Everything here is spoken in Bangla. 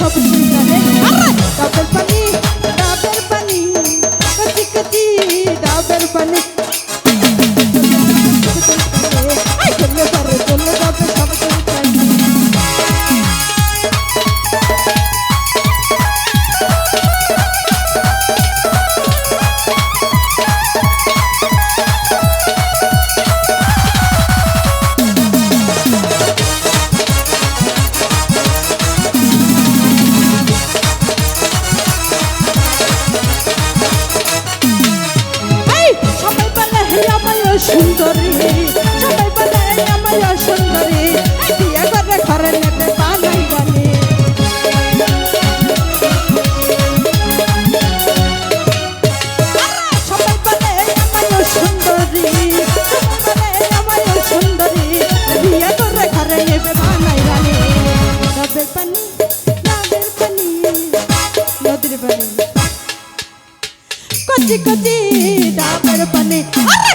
সব শয়তানি আরে! আমায় সুন্দরী, সবাই বলে আমায় সুন্দরী বিয়ে করে ঘরে নেবে বানাই বানি সবাই বলে আমায় সুন্দরী বলে আমায় সুন্দরী বিয়ে করে ঘরে নেবে বানাই বানি নদের পানি নদের পানি, নদীর পানি। কচি কচি ডাবের পানি। আরে